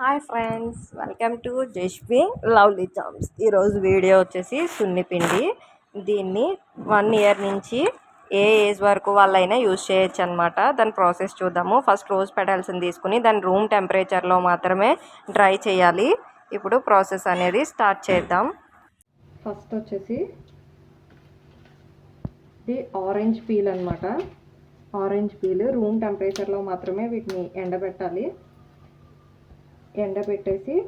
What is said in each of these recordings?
Hi friends welcome to Jasvi lovely jams ఈరోజు video వచ్చేసి సున్నిపిండి దీన్ని వన్ ఇయర్ నుంచి ఏ ఏజ్ వరకు వాళ్ళైనా యూజ్ చేయొచ్చు అనమాట దాని ప్రాసెస్ చూద్దాము. ఫస్ట్ రోజ్ పెటల్స్ని తీసుకుని దాని రూమ్ టెంపరేచర్లో మాత్రమే డ్రై చేయాలి. ఇప్పుడు ప్రాసెస్ అనేది స్టార్ట్ చేద్దాం. ఫస్ట్ వచ్చేసి ఇది ఆరెంజ్ పీల్ అనమాట ఆరెంజ్ పీల్ రూమ్ టెంపరేచర్లో మాత్రమే వీటిని ఎండబెట్టాలి. ఎండబెట్టేసి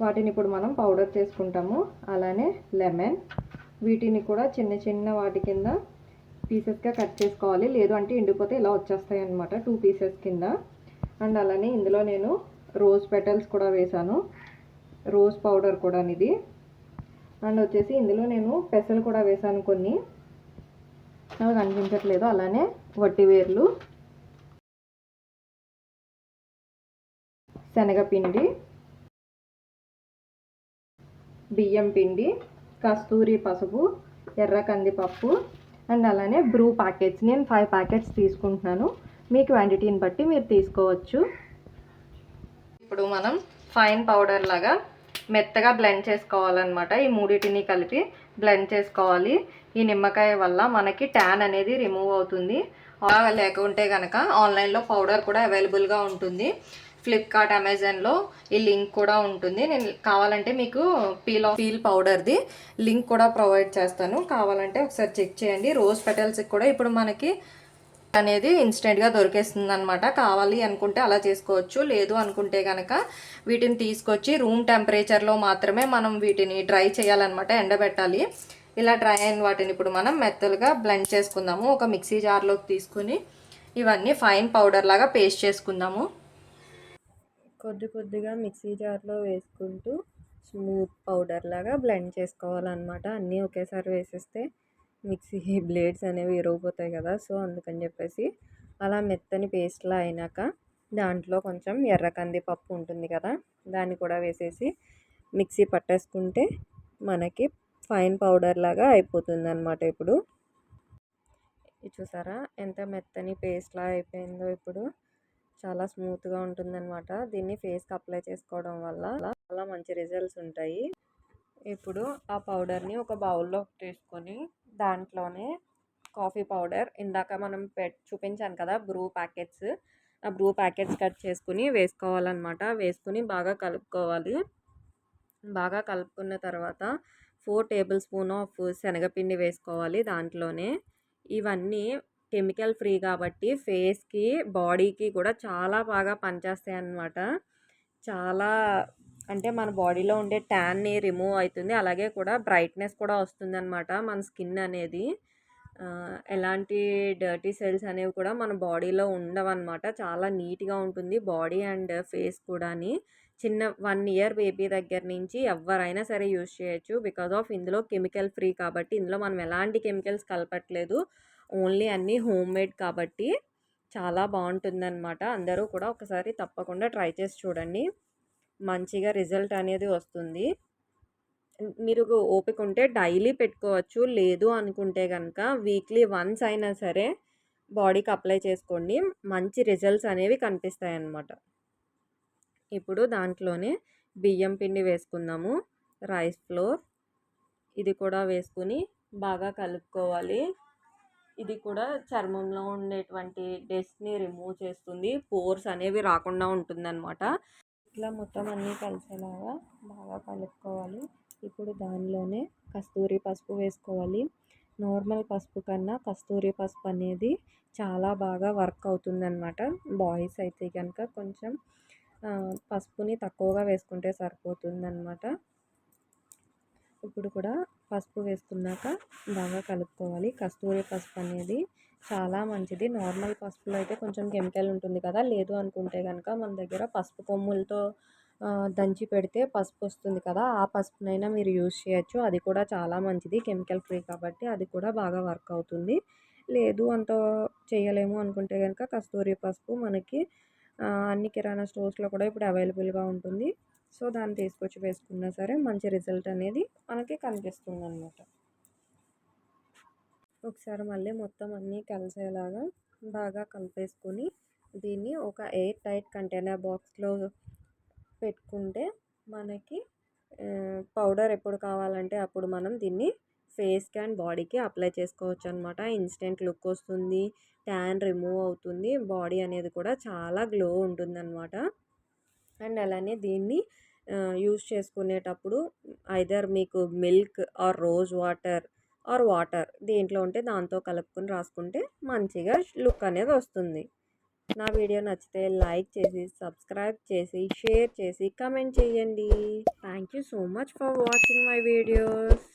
వాటిని ఇప్పుడు మనం పౌడర్ చేసుకుంటాము. అలానే లెమన్. వీటిని కూడా చిన్న చిన్న వాటి కింద పీసెస్గా కట్ చేసుకోవాలి. లేదు అంటే ఎండిపోతే ఇలా వచ్చేస్తాయి అనమాట టూ పీసెస్ కింద. అండ్ అలానే ఇందులో నేను రోజ్ పెటల్స్ కూడా వేసాను. రోజ్ పౌడర్ కూడా ఇది అండ్ వచ్చేసి ఇందులో నేను పెసలు కూడా వేసాను కొన్ని. నాకు కనిపించట్లేదు అలానే వట్టివేర్లు శనగపిండి బియ్యం పిండి కస్తూరి పసుపు ఎర్ర కందిపప్పు అండ్ అలానే బ్రూ ప్యాకెట్స్ నేను ఫైవ్ ప్యాకెట్స్ తీసుకుంటున్నాను. మీ క్వాంటిటీని బట్టి మీరు తీసుకోవచ్చు. ఇప్పుడు మనం ఫైన్ పౌడర్ లాగా మెత్తగా బ్లెండ్ చేసుకోవాలన్నమాట. ఈ మూడింటిని కలిపి బ్లెండ్ చేసుకోవాలి. ఈ నిమ్మకాయ వల్ల మనకి ట్యాన్ అనేది రిమూవ్ అవుతుంది. లేకుంటే కనుక ఆన్లైన్లో పౌడర్ కూడా అవైలబుల్గా ఉంటుంది. ఫ్లిప్కార్ట్ అమెజాన్లో ఈ లింక్ కూడా ఉంటుంది. నేను కావాలంటే మీకు పీల్ ఆఫ్ పీల్ పౌడర్ది లింక్ కూడా ప్రొవైడ్ చేస్తాను. కావాలంటే ఒకసారి చెక్ చేయండి. రోజ్ పెటల్స్కి కూడా ఇప్పుడు మనకి అనేది ఇన్స్టెంట్గా దొరికేస్తుంది అనమాట కావాలి అనుకుంటే అలా చేసుకోవచ్చు. లేదు అనుకుంటే కనుక వీటిని తీసుకొచ్చి రూమ్ టెంపరేచర్లో మాత్రమే మనం వీటిని డ్రై చేయాలన్నమాట ఎండబెట్టాలి. ఇలా డ్రై అయిన వాటిని ఇప్పుడు మనం మెత్తలుగా బ్లెండ్ చేసుకుందాము. ఒక మిక్సీ జార్లోకి తీసుకుని ఇవన్నీ ఫైన్ పౌడర్ లాగా పేస్ట్ చేసుకుందాము. కొద్ది కొద్దిగా మిక్సీ జార్లో వేసుకుంటూ స్మూత్ పౌడర్ లాగా బ్లెండ్ చేసుకోవాలన్నమాట. అన్నీ ఒకేసారి వేసేస్తే మిక్సీ బ్లేడ్స్ అనేవి ఇరిగిపోతాయి కదా సో అందుకని చెప్పేసి అలా మెత్తని పేస్ట్లా అయినాక దాంట్లో కొంచెం ఎర్ర కందిపప్పు ఉంటుంది కదా దాన్ని కూడా వేసేసి మిక్సీ పట్టేసుకుంటే మనకి ఫైన్ పౌడర్ లాగా అయిపోతుంది అనమాట ఇప్పుడు. చూసారా ఎంత మెత్తని పేస్ట్లా అయిపోయిందో ఇప్పుడు. చాలా స్మూత్గా ఉంటుందన్నమాట. దీన్ని ఫేస్కి అప్లై చేసుకోవడం వల్ల చాలా మంచి రిజల్ట్స్ ఉంటాయి. ఇప్పుడు ఆ పౌడర్ని ఒక బౌల్లో తీసుకొని దాంట్లోనే కాఫీ పౌడర్. ఇందాక మనం పెట్ చూపించాను కదా బ్రూ ప్యాకెట్స్. ఆ బ్రూ ప్యాకెట్స్ కట్ చేసుకుని వేసుకోవాలన్నమాట. వేసుకుని బాగా కలుపుకోవాలి. బాగా కలుపుకున్న తర్వాత ఫోర్ టేబుల్ స్పూన్ ఆఫ్ శనగపిండి వేసుకోవాలి దాంట్లోనే. ఇవన్నీ కెమికల్ ఫ్రీ కాబట్టి ఫేస్కి బాడీకి కూడా చాలా బాగా పనిచేస్తాయి అన్నమాట చాలా అంటే మన బాడీలో ఉండే ట్యాన్ని రిమూవ్ అవుతుంది. అలాగే కూడా బ్రైట్నెస్ కూడా వస్తుంది అనమాట మన స్కిన్ అనేది. ఎలాంటి డర్టీ సెల్స్ అనేవి కూడా మన బాడీలో ఉండవన్నమాట. చాలా నీట్గా ఉంటుంది బాడీ అండ్ ఫేస్ కూడాని. చిన్న వన్ ఇయర్ బేబీ దగ్గర నుంచి ఎవరైనా సరే యూజ్ చేయొచ్చు. బికాజ్ ఆఫ్ ఇందులో కెమికల్ ఫ్రీ కాబట్టి ఇందులో మనం ఎలాంటి కెమికల్స్ కలపట్లేదు. ఓన్లీ అన్నీ హోమ్ మేడ్ కాబట్టి చాలా బాగుంటుందన్నమాట. అందరూ కూడా ఒకసారి తప్పకుండా ట్రై చేసి చూడండి. మంచిగా రిజల్ట్ అనేది వస్తుంది. మీరు ఓపిక ఉంటే డైలీ పెట్టుకోవచ్చు. లేదు అనుకుంటే కనుక వీక్లీ వన్స్ అయినా సరే బాడీకి అప్లై చేసుకోండి. మంచి రిజల్ట్స్ అనేవి కనిపిస్తాయి అన్నమాట ఇప్పుడు దాంట్లోనే బియ్యం పిండి వేసుకుందాము. రైస్ ఫ్లోర్ ఇది కూడా వేసుకుని బాగా కలుపుకోవాలి. ఇది కూడా చర్మంలో ఉండేటువంటి డస్ట్ని రిమూవ్ చేస్తుంది. పోర్స్ అనేవి రాకుండా ఉంటుందన్నమాట. ఇట్లా మొత్తం అన్నీ కలిసేలాగా బాగా కలుపుకోవాలి. ఇప్పుడు దానిలోనే కస్తూరి పసుపు వేసుకోవాలి. నార్మల్ పసుపు కన్నా కస్తూరి పసుపు అనేది చాలా బాగా వర్క్ అవుతుందన్నమాట. బాయ్స్ అయితే కనుక కొంచెం పసుపుని తక్కువగా వేసుకుంటే సరిపోతుందన్నమాట. ఇప్పుడు కూడా పసుపు వేసుకున్నాక బాగా కలుపుకోవాలి. కస్తూరి పసుపు అనేది చాలా మంచిది. నార్మల్ పసుపులో అయితే కొంచెం కెమికల్ ఉంటుంది కదా. లేదు అనుకుంటే కనుక మన దగ్గర పసుపు కొమ్ములతో దంచి పెడితే పసుపు వస్తుంది కదా. ఆ పసుపునైనా మీరు యూజ్ చేయొచ్చు. అది కూడా చాలా మంచిది. కెమికల్ ఫ్రీ కాబట్టి అది కూడా బాగా వర్క్ అవుతుంది. లేదు అంత చేయలేము అనుకుంటే కనుక కస్తూరి పసుపు మనకి అన్ని కిరాణా స్టోర్స్లో కూడా ఇప్పుడు అవైలబుల్గా ఉంటుంది. సో దాన్ని తీసుకొచ్చి వేసుకున్నా సరే మంచి రిజల్ట్ అనేది మనకి కనిపిస్తుంది అనమాట ఒకసారి మళ్ళీ మొత్తం అన్నీ కలిసేలాగా బాగా కలిపేసుకొని దీన్ని ఒక ఎయిర్ టైట్ కంటైనర్ బాక్స్లో పెట్టుకుంటే మనకి పౌడర్ ఎప్పుడు కావాలంటే అప్పుడు మనం దీన్ని ఫేస్కి అండ్ బాడీకి అప్లై చేసుకోవచ్చు అనమాట ఇన్స్టెంట్ లుక్ వస్తుంది ట్యాన్ రిమూవ్ అవుతుంది బాడీ అనేది కూడా చాలా గ్లో ఉంటుంది అనమాట అండ్ అలానే దీన్ని యూస్ చేసుకునేటప్పుడు ఐదర్ మీకు milk or rose water or water దేంట్లో ఉంటే దాంతో కలుపుకొని రాసుకుంటే మంచిగా లుక్ అనేది వస్తుంది. నా వీడియో నచ్చితే లైక్ చేసి సబ్స్క్రైబ్ చేసి షేర్ చేసి కమెంట్ చేయండి. Thank you so much for watching my videos.